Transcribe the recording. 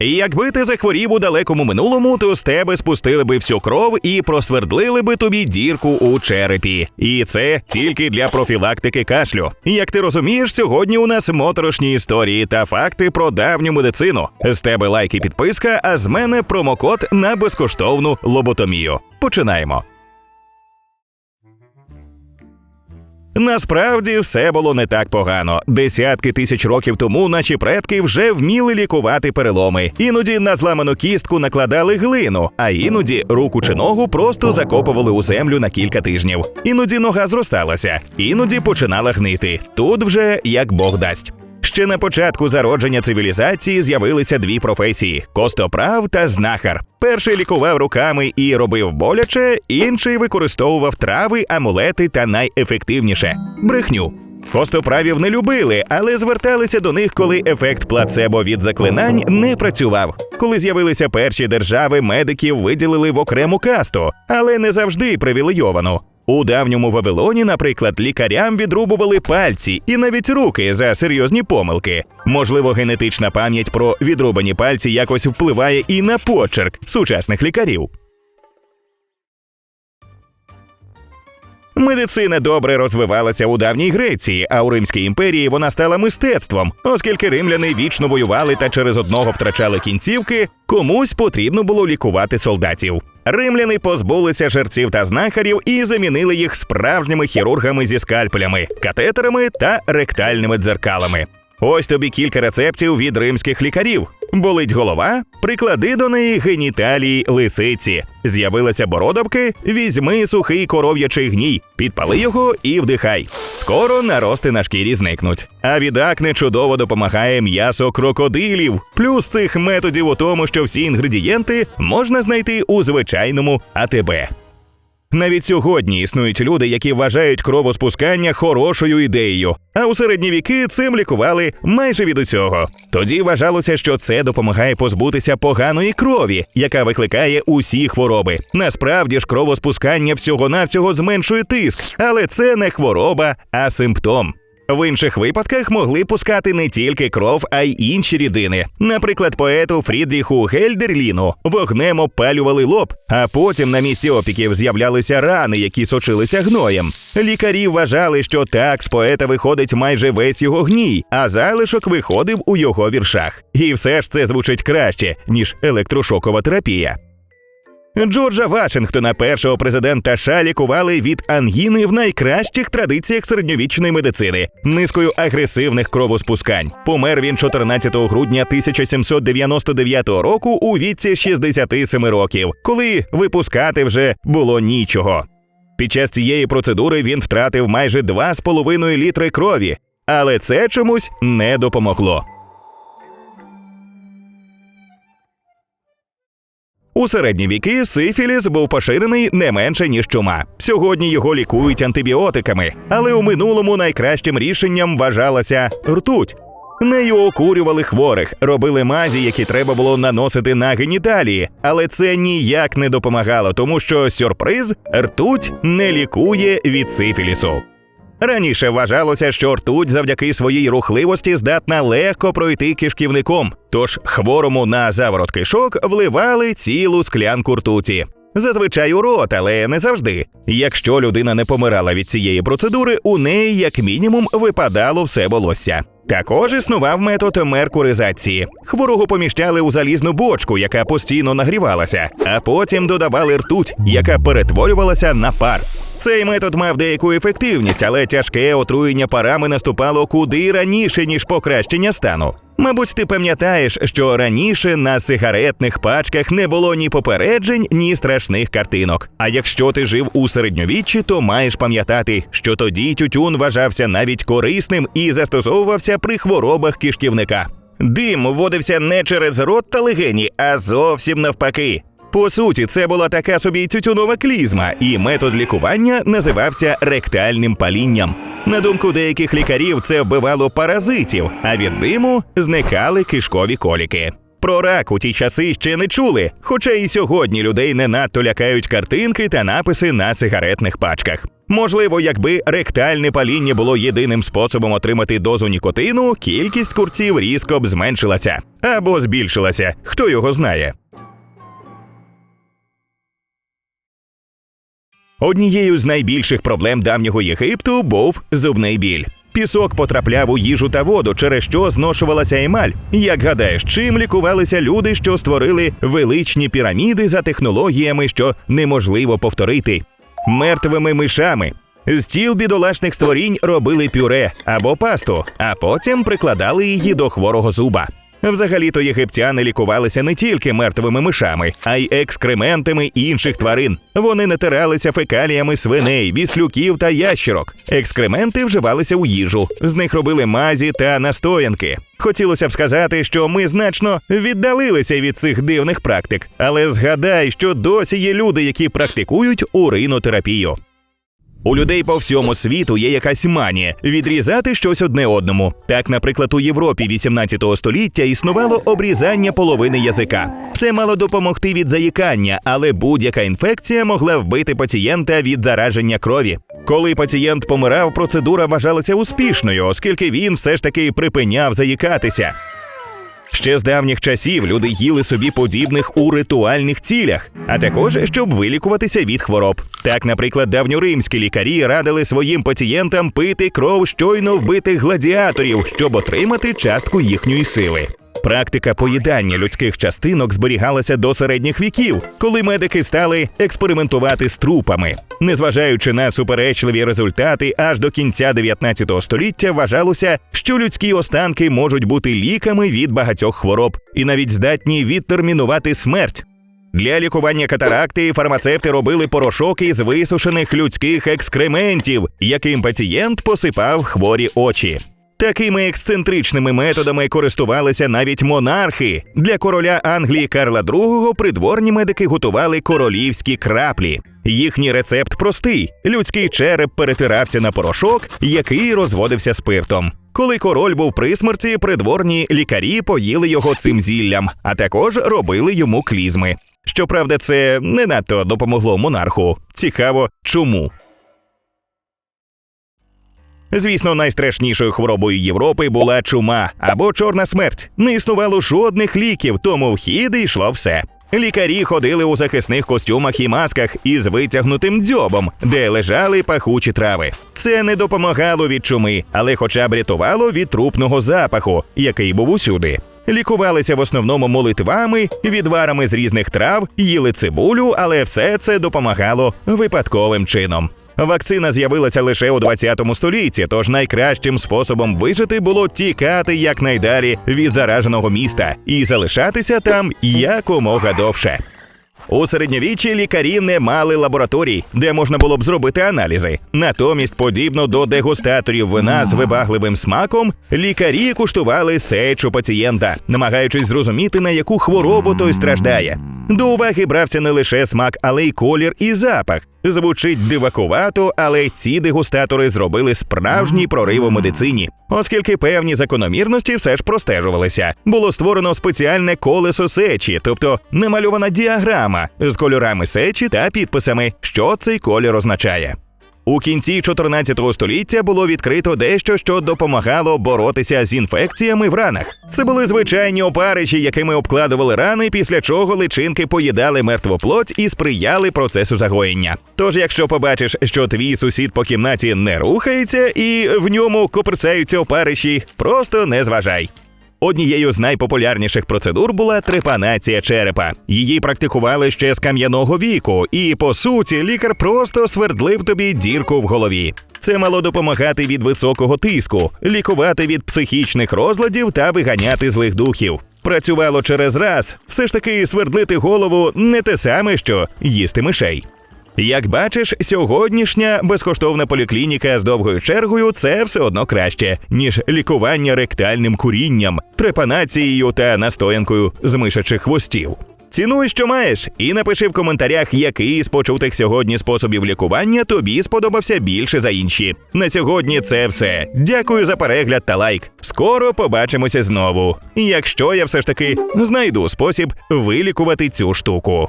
І Якби ти захворів у далекому минулому, то з тебе спустили би всю кров і просвердлили би тобі дірку у черепі. І це тільки для профілактики кашлю. Як ти розумієш, сьогодні у нас моторошні історії та факти про давню медицину. З тебе лайк і підписка, а з мене промокод на безкоштовну лоботомію. Починаємо. Насправді все було не так погано. Десятки тисяч років тому наші предки вже вміли лікувати переломи. Іноді на зламану кістку накладали глину, а іноді руку чи ногу просто закопували у землю на кілька тижнів. Іноді нога зросталася, іноді починала гнити. Тут вже як Бог дасть. Ще на початку зародження цивілізації з'явилися дві професії: костоправ та знахар. Перший лікував руками і робив боляче, інший використовував трави, амулети та найефективніше брехню. Костоправів не любили, але зверталися до них, коли ефект плацебо від заклинань не працював. Коли з'явилися перші держави, медиків виділили в окрему касту, але не завжди привілейовану. У давньому Вавилоні, наприклад, лікарям відрубували пальці і навіть руки за серйозні помилки. Можливо, генетична пам'ять про відрубані пальці якось впливає і на почерк сучасних лікарів. Медицина добре розвивалася у давній Греції, а у Римській імперії вона стала мистецтвом, оскільки римляни вічно воювали та через одного втрачали кінцівки, комусь потрібно було лікувати солдатів. Римляни позбулися жерців та знахарів і замінили їх справжніми хірургами зі скальпелями, катетерами та ректальними дзеркалами. Ось тобі кілька рецептів від римських лікарів. Болить голова, приклади до неї геніталії лисиці. З'явилися бородавки, візьми сухий коров'ячий гній, підпали його і вдихай. Скоро нарости на шкірі зникнуть. А від акне чудово допомагає м'ясо крокодилів. Плюс цих методів у тому, що всі інгредієнти можна знайти у звичайному АТБ. Навіть сьогодні існують люди, які вважають кровоспускання хорошою ідеєю, а у середні віки цим лікували майже від усього. Тоді вважалося, що це допомагає позбутися поганої крові, яка викликає усі хвороби. Насправді ж кровоспускання всього-навсього зменшує тиск, але це не хвороба, а симптом. В інших випадках могли пускати не тільки кров, а й інші рідини. Наприклад, поету Фрідріху Гельдерліну вогнем опалювали лоб, а потім на місці опіків з'являлися рани, які сочилися гноєм. Лікарі вважали, що так з поета виходить майже весь його гній, а залишок виходив у його віршах. І все ж це звучить краще ніж електрошокова терапія. Джорджа Вашингтона, першого президента США, лікували від ангіни в найкращих традиціях середньовічної медицини, низкою агресивних кровоспускань. Помер він 14 грудня 1799 року у віці 67 років, коли випускати вже було нічого. Під час цієї процедури він втратив майже 2,5 літри крові, але це чомусь не допомогло. У середні віки сифіліс був поширений не менше ніж чума. Сьогодні його лікують антибіотиками, але у минулому найкращим рішенням вважалася ртуть. Нею окурювали хворих, робили мазі, які треба було наносити на геніталії, але це ніяк не допомагало, тому що сюрприз ртуть не лікує від сифілісу. Раніше вважалося, що ртуть завдяки своїй рухливості здатна легко пройти кишківником, тож хворому на заворот кишок вливали цілу склянку ртуті. Зазвичай у рот, але не завжди. Якщо людина не помирала від цієї процедури, у неї як мінімум випадало все волосся. Також існував метод меркуризації. Хворого поміщали у залізну бочку, яка постійно нагрівалася, а потім додавали ртуть, яка перетворювалася на пар. Цей метод мав деяку ефективність, але тяжке отруєння парами наступало куди раніше, ніж покращення стану. Мабуть, ти пам'ятаєш, що раніше на сигаретних пачках не було ні попереджень, ні страшних картинок. А якщо ти жив у середньовіччі, то маєш пам'ятати, що тоді тютюн вважався навіть корисним і застосовувався при хворобах кишківника. Дим вводився не через рот та легені, а зовсім навпаки. По суті, це була така собі тютюнова клізма, і метод лікування називався ректальним палінням. На думку деяких лікарів, це вбивало паразитів, а від диму зникали кишкові коліки. Про рак у ті часи ще не чули, хоча і сьогодні людей не надто лякають картинки та написи на сигаретних пачках. Можливо, якби ректальне паління було єдиним способом отримати дозу нікотину, кількість курців різко б зменшилася або збільшилася. Хто його знає? Однією з найбільших проблем давнього Єгипту був зубний біль. Пісок потрапляв у їжу та воду, через що зношувалася емаль. Як гадаєш, чим лікувалися люди, що створили величні піраміди за технологіями, що неможливо повторити? Мертвими мишами. З тіл бідолашних створінь робили пюре або пасту, а потім прикладали її до хворого зуба. Взагалі-то єгиптяни лікувалися не тільки мертвими мишами, а й екскрементами інших тварин. Вони натиралися фекаліями свиней, віслюків та ящерок. Екскременти вживалися у їжу, з них робили мазі та настоянки. Хотілося б сказати, що ми значно віддалилися від цих дивних практик, але згадай, що досі є люди, які практикують уринотерапію. У людей по всьому світу є якась манія відрізати щось одне одному. Так, наприклад, у Європі 18 століття існувало обрізання половини язика. Це мало допомогти від заїкання, але будь-яка інфекція могла вбити пацієнта від зараження крові. Коли пацієнт помирав, процедура вважалася успішною, оскільки він все ж таки припиняв заїкатися. Ще з давніх часів люди їли собі подібних у ритуальних цілях, а також щоб вилікуватися від хвороб. Так, наприклад, давньоримські лікарі радили своїм пацієнтам пити кров щойно вбитих гладіаторів, щоб отримати частку їхньої сили. Практика поїдання людських частинок зберігалася до середніх віків, коли медики стали експериментувати з трупами. Незважаючи на суперечливі результати, аж до кінця 19 століття вважалося, що людські останки можуть бути ліками від багатьох хвороб і навіть здатні відтермінувати смерть. Для лікування катаракти фармацевти робили порошок із висушених людських екскрементів, яким пацієнт посипав хворі очі. Такими ексцентричними методами користувалися навіть монархи. Для короля Англії Карла II придворні медики готували королівські краплі. Їхній рецепт простий: людський череп перетирався на порошок, який розводився спиртом. Коли король був при смерті, придворні лікарі поїли його цим зіллям, а також робили йому клізми. Щоправда, це не надто допомогло монарху. Цікаво, чому. Звісно, найстрашнішою хворобою Європи була чума або чорна смерть. Не існувало жодних ліків, тому в хід йшло все. Лікарі ходили у захисних костюмах і масках із витягнутим дзьобом, де лежали пахучі трави. Це не допомагало від чуми, але хоча б рятувало від трупного запаху, який був усюди. Лікувалися в основному молитвами, відварами з різних трав, їли цибулю, але все це допомагало випадковим чином. Вакцина з'явилася лише у 20 столітті, тож найкращим способом вижити було тікати якнайдалі від зараженого міста і залишатися там якомога довше. У середньовіччі лікарі не мали лабораторій, де можна було б зробити аналізи. Натомість, подібно до дегустаторів вина з вибагливим смаком, лікарі куштували сечу пацієнта, намагаючись зрозуміти, на яку хворобу той страждає. До уваги брався не лише смак, але й колір і запах. Звучить дивакувато, але ці дегустатори зробили справжній прорив у медицині, оскільки певні закономірності все ж простежувалися. Було створено спеціальне колесо сечі, тобто намальована діаграма з кольорами сечі та підписами, що цей колір означає. У кінці 14 століття було відкрито дещо, що допомагало боротися з інфекціями в ранах. Це були звичайні опариші, якими обкладували рани, після чого личинки поїдали мертву плоть і сприяли процесу загоєння. Тож, якщо побачиш, що твій сусід по кімнаті не рухається і в ньому коперсаються опариші, просто не зважай. Однією з найпопулярніших процедур була трепанація черепа. Її практикували ще з кам'яного віку, і по суті лікар просто свердлив тобі дірку в голові. Це мало допомагати від високого тиску, лікувати від психічних розладів та виганяти злих духів. Працювало через раз, все ж таки свердлити голову не те саме, що їсти мишей. Як бачиш, сьогоднішня безкоштовна поліклініка з довгою чергою це все одно краще, ніж лікування ректальним курінням, трепанацією та настоянкою з мишачих хвостів. Цінуй, що маєш, і напиши в коментарях, який з почутих сьогодні способів лікування тобі сподобався більше за інші. На сьогодні це все. Дякую за перегляд та лайк. Скоро побачимося знову. Якщо я все ж таки знайду спосіб вилікувати цю штуку.